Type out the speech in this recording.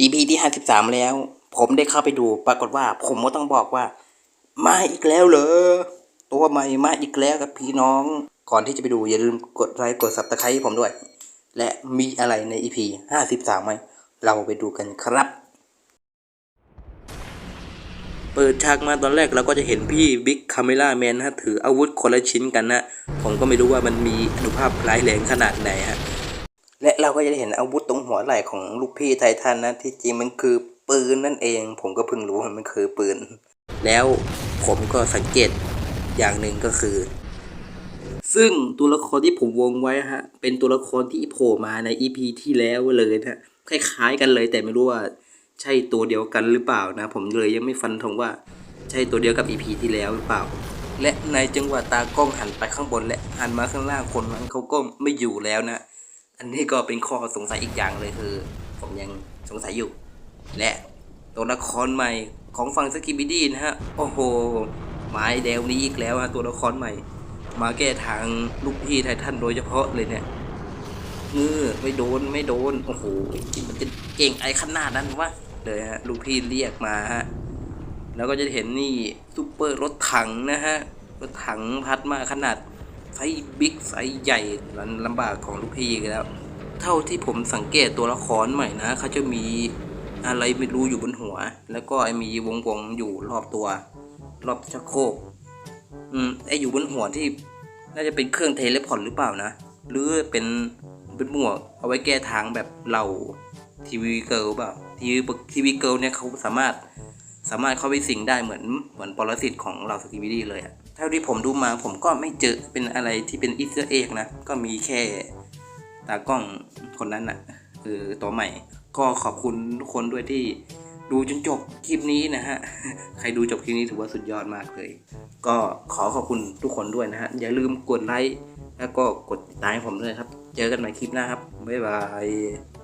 EP ที่ห้าสิบสามแล้ว ผมได้เข้าไปดูปรากฏว่า ผมก็ต้องบอกว่า มาอีกแล้วเหรอ ตัวใหม่มาอีกแล้วครับพี่น้อง ก่อนที่จะไปดูอย่าลืมกดไลค์กดซับสไครต์ผมด้วย และมีอะไรใน EP ห้าสิบสามไหม เราไปดูกันครับ เปิดฉากมาตอนแรกเราก็จะเห็นพี่บิ๊กคาเมล่าแมนนะฮะถืออาวุธคนละชิ้นกันนะ ผมก็ไม่รู้ว่ามันมีอนุภาพร้ายแรงขนาดไหนฮะ เราก็จะได้เห็นอาวุธตรงหัวไหล่ของลูกพี่ไททันนะ ที่จริงมันคือปืนนั่นเอง ผมก็เพิ่งรู้ว่ามันคือปืน แล้วผมก็สังเกตอย่างหนึ่งก็คือ ซึ่งตัวละครที่ผมวงไว้ฮะ เป็นตัวละครที่โผล่มาใน EP ที่แล้วเลยนะคล้ายๆกันเลยแต่ไม่รู้ว่าใช่ตัวเดียวกันหรือเปล่านะ ผมเลยยังไม่ฟันธงว่าใช่ตัวเดียวกับ EP ที่แล้วหรือเปล่า และในจังหวะตากล้องหันไปข้างบนและหันมาข้างล่างคนนั้นเขาก็ไม่อยู่แล้วนะ อันนี้ก็เป็นข้อสงสัยอีกอย่างเลยคือ ผมยังสงสัยอยู่ และตัวละครใหม่ของฝั่งสกิบิดี้นะฮะ โอ้โหไม้เดวนี้อีกแล้วฮะตัวละครใหม่ มาแก้ทางลูกพี่ไททันโดยเฉพาะเลยเนี่ยเออไม่โดนไม่โดน โอ้โหมันจะเก่งไอ้ขนาดนั้นวะเลยฮะลูกพี่เรียกมาฮะแล้วก็จะเห็นนี่ซูเปอร์รถถังนะฮะรถถังพัดมาขนาด ไซส์บิ๊กไซส์ใหญ่ลำบากของลูกพี่อีกแล้ว เท่าที่ผมสังเกตตัวละครใหม่นะเขาจะมีอะไรไม่รู้อยู่บนหัว แล้วก็มีวงวงๆอยู่รอบตัว รอบชักโครกอืมไออยู่บนหัวที่ น่าจะเป็นเครื่องเทเลพอร์ตหรือเปล่านะ หรือเป็นเป็นหมวกเอาไว้แก้ทางแบบเราทีวีเกิลเปล่าทีวีทีวีเกิลเนี่ยเขาสามารถ สามารถเข้าไปสิงได้เหมือนเหมือนปรสิตของเราสกิบิดี้เลยอะเท่าที่ผมดูมาผมก็ไม่เจอเป็นอะไรที่เป็นอีสเอร์เอกนะ ก็มีแค่ตากล้องคนนั้นน่ะคือตัวใหม่ ก็ขอบคุณทุกคนด้วยที่ดูจนจบคลิปนี้นะฮะ ใครดูจบคลิปนี้ถือว่าสุดยอดมากเลย ก็ขอขอบคุณทุกคนด้วยนะฮะ อย่าลืมกดไลค์แล้วก็กดติดตามให้ผมด้วยครับ เจอกันใหม่คลิปหน้าครับ บ๊ายบาย